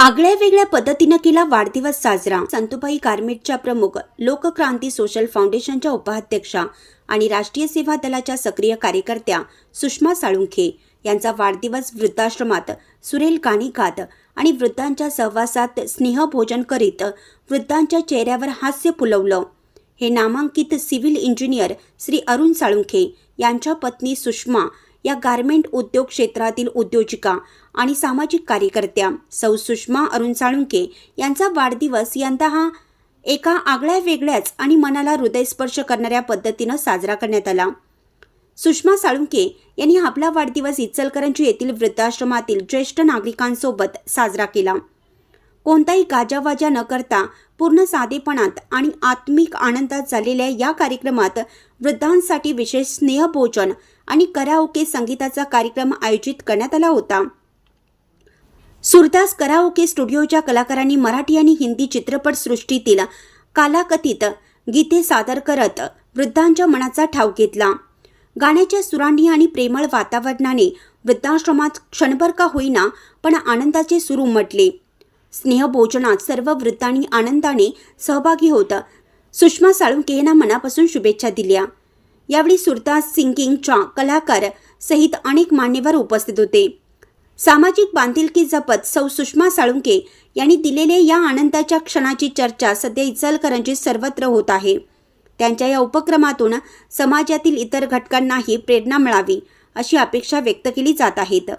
आगळ्या वेगळ्या पद्धतीनं केला वाढदिवस साजरा. संतुबाई गारमेंटच्या प्रमुख लोकक्रांती सोशल फाउंडेशनच्या उपाध्यक्षा आणि राष्ट्रीय सेवा दलाच्या सक्रिय कार्यकर्त्या सुषमा साळुंखे यांचा वाढदिवस वृद्धाश्रमात सुरेल गाणी गात आणि वृद्धांच्या सहवासात स्नेहभोजन करीत वृद्धांच्या चेहऱ्यावर हास्य फुलवलं. हे नामांकित सिव्हिल इंजिनियर श्री अरुण साळुंखे यांच्या पत्नी सुषमा या गारमेंट उद्योग क्षेत्रातील उद्योजिका आणि सामाजिक कार्यकर्त्या सौ सुषमा अरुण साळुंके यांचा वाढदिवस यंदा हा एका आगळ्या वेगळ्याच आणि मनाला हृदयस्पर्श करणाऱ्या पद्धतीनं साजरा करण्यात आला. सुषमा साळुंके यांनी आपला वाढदिवस इचलकरंजी येथील वृद्धाश्रमातील ज्येष्ठ नागरिकांसोबत साजरा केला. कोणताही गाजावाजा न करता पूर्ण साधेपणात आणि आत्मिक आनंदात झालेल्या या कार्यक्रमात वृद्धांसाठी विशेष स्नेहभोजन आणि कराओके संगीताचा कार्यक्रम आयोजित करण्यात आला होता. सुरदास कराओके स्टुडिओच्या कलाकारांनी मराठी आणि हिंदी चित्रपटसृष्टीतील कालाकथित गीते सादर करत वृद्धांच्या मनाचा ठाव घेतला. गाण्याच्या सुरांनी आणि प्रेमळ वातावरणाने वृद्धाश्रमात क्षणभर का होईना पण आनंदाचे सूर उमटले. स्नेहभोजनात सर्व वृद्धांनी आनंदाने सहभागी होत. सुषमा साळुंके यांना मनापासून शुभेच्छा दिल्या. यावेळी सुरताज सिंगिंगच्या कलाकार सहित अनेक मान्यवर उपस्थित होते. सामाजिक बांधिलकी जपत सौ सुषमा साळुंके यांनी दिलेल्या या आनंदाच्या क्षणाची चर्चा सध्या इचलकरंजीत सर्वत्र होत आहे. त्यांच्या या उपक्रमातून समाजातील इतर घटकांनाही प्रेरणा मिळावी अशी अपेक्षा व्यक्त केली जात आहेत.